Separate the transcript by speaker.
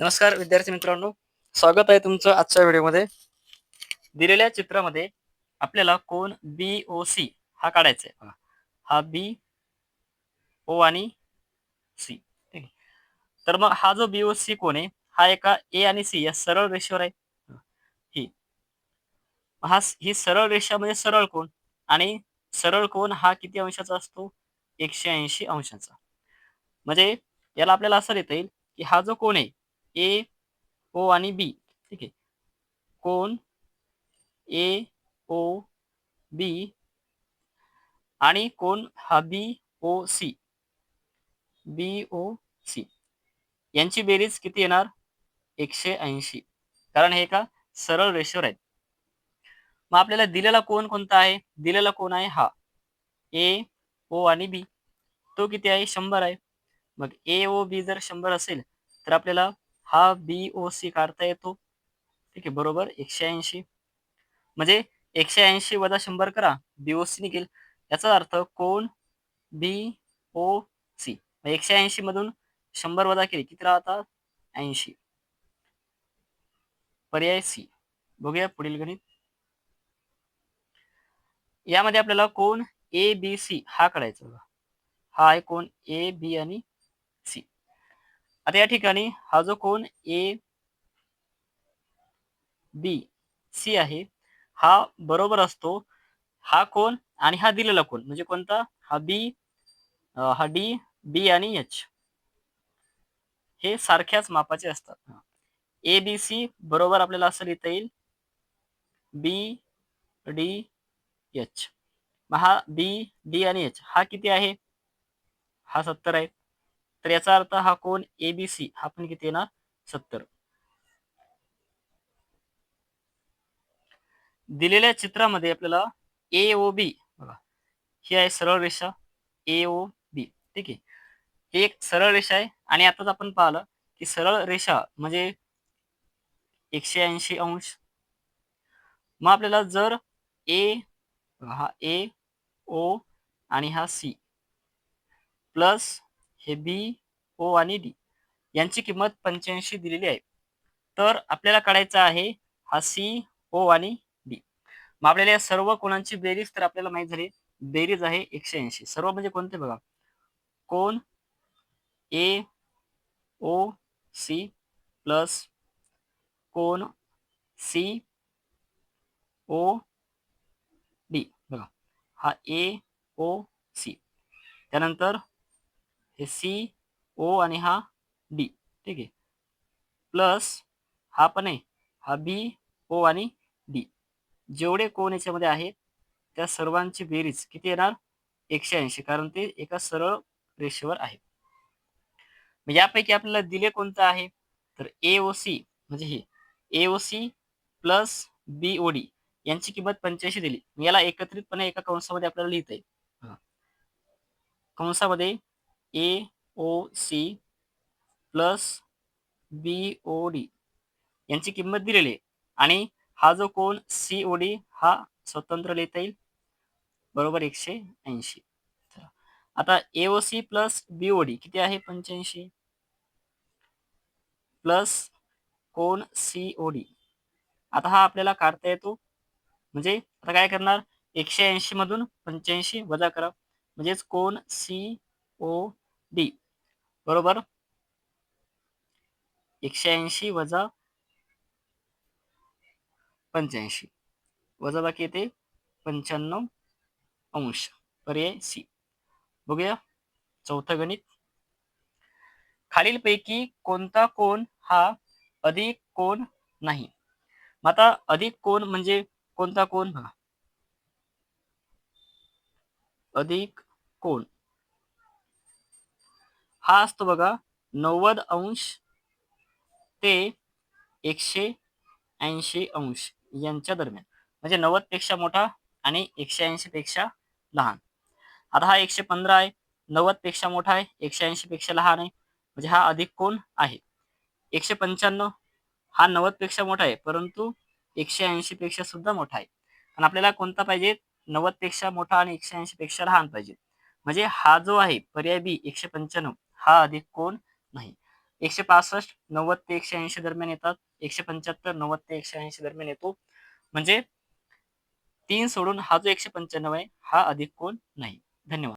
Speaker 1: नमस्कार विद्यार्थी मित्रांनो. स्वागत आहे तुमचं आजच्या व्हिडिओमध्ये. दिलेल्या चित्रामध्ये आपल्याला कोण बी ओ सी हा काढायचा आहे. हा बी ओ आणि सी तर मग हा जो बी ओ सी कोण आहे हा एका ए आणि सी या सरळ रेषेवर आहे. ही. हा ही सरळ रेषा म्हणजे सरळ कोण आणि सरळ कोण हा किती अंशाचा असतो? एकशे ऐंशी अंशाचा. म्हणजे याला आपल्याला असं देता येईल की हा जो कोण आहे ए ओ आणि बी ठीक आहे. कोण? ए ओ बी आणि कोण? हा B O C B O C यांची बेरीज किती येणार? एकशे ऐंशी. कारण हे का? सरळ रेशोर आहेत. मग आपल्याला दिलेला कोण कोणता आहे? दिलेला कोण आहे? हा. ए ओ आणि बी तो किती आहे? शंभर आहे. मग ए ओ बी जर शंभर असेल तर आपल्याला हा बी ओ सी काढता येतो. ठीक आहे बरोबर? एकशे ऐंशी. म्हणजे एकशे ऐंशी वजा शंभर करा. बी ओ सी निघेल. याचा अर्थ कोण? बी ओ सी एकशे ऐंशी मधून शंभर वजा केली. किती राहतात ऐंशी. पर्याय सी बघूया पुढील गणित. यामध्ये आपल्याला कोण? ए बी सी हा काढायचा हा आहे कोण? ए बी आणि आता या ठिकाणी हा जो कोण ए बी सी आहे हा बरोबर असतो हा कोण आणि हा दिलेला कोण म्हणजे कोणता? हा बी हा डी बी आणि एच हे सारख्याच मापाचे असतात. ए बी सी बरोबर आपल्याला असं लिहिता येईल. बी डी एच मग हा बी डी आणि एच हा किती आहे? हा सत्तर आहे. तर याचा अर्थ हा कोण एबीसी हा पण किती येणार? सत्तर. दिलेल्या चित्रामध्ये आपल्याला ए ओ बी बघा. ही आहे सरळ रेषा ए ओ बी ठीक आहे? ही एक सरळ रेषा आहे. आणि आताच आपण पाहिलं की सरळ रेषा म्हणजे एकशे ऐंशी अंश. मग आपल्याला जर ए हा ए ओ आणि हा सी प्लस हे बी ओ आणि डी यांची किंमत पंच्याऐंशी दिलेली आहे. तर आपल्याला काढायचा आहे हा सी ओ आणि डी. मग आपल्याला या सर्व कोणांची बेरीज तर आपल्याला माहीत झाली. बेरीज आहे एकशे ऐंशी. सर्व म्हणजे कोणते बघा? कोण? ए ओ सी प्लस कोण? C O D. बघा. हा ए ओ सी. त्यानंतर हे सी ओ आणि हा डी. ठीक आहे. प्लस हा पण आहे. हा बी ओ आणि डी. जेवढे कोण याच्यामध्ये आहेत त्या सर्वांची बेरीज किती येणार? एकशे ऐंशी. कारण ते एका सरळ रेषेवर आहे यापैकी आपल्याला दिले कोणतं आहे? तर ए ओ सी. म्हणजे हे. A O C plus B O D. यांची किंमत पंच्याऐंशी दिली. याला एकत्रितपणे एका कंसामध्ये आपल्याला लिहिता येईल. कंसामध्ये A O C plus B O D यांची किंमत दिलेली आहे. आणि हा जो कोण सी ओ डी हा स्वतंत्र लिहिता येईल. बरोबर एकशे ऐंशी. आता A O C plus B O D किती आहे? पंच्याऐंशी. प्लस कोण सी ओ डी आता हा आपल्याला काढता येतो. म्हणजे आता काय करणार? एकशे ऐंशी मधून पंच्याऐंशी वजा करा. म्हणजेच कोण सी ओ डी. बरोबर? एकशे ऐंशी वजा पंच्याऐंशी. वजा बाकी येते पंच्याण्णव अंश. पर्याय सी बघूया. चौथं गणित. खालीलपैकी कोणता कोण हा अधिक कोण नाही? मग आता अधिक कोण म्हणजे कोणता कोण बघा अधिक कोण हा असतो बघा नव्वद अंश ते एकशे ऐंशी अंश यांच्या दरम्यान. म्हणजे नव्वदपेक्षा मोठा आणि एकशे ऐंशी पेक्षा लहान. आता हा एकशे पंधरा आहे नव्वदपेक्षा मोठा आहे एकशे ऐंशी पेक्षा लहान आहे. म्हणजे हा अधिक कोण आहे? एकशे पंच्याण्णव हा नव्वदपेक्षा मोठा आहे परंतु एकशे ऐंशी पेक्षा सुद्धा मोठा आहे. आणि आपल्याला कोणता पाहिजे? नव्वदपेक्षा मोठा आणि एकशे ऐंशी पेक्षा लहान पाहिजे. म्हणजे हा जो आहे पर्याय बी एकशे पंच्याण्णव. हा अधिक कोण नाही. एकशे पासष्ट नव्वद ते एकशे ऐंशी दरम्यान येतात. एकशे पंच्याहत्तर नव्वद ते एकशे ऐंशी दरम्यान येतो. म्हणजे तीन सोडून हा जो एकशे पंच्याण्णव आहे हा अधिक कोण नाही. धन्यवाद.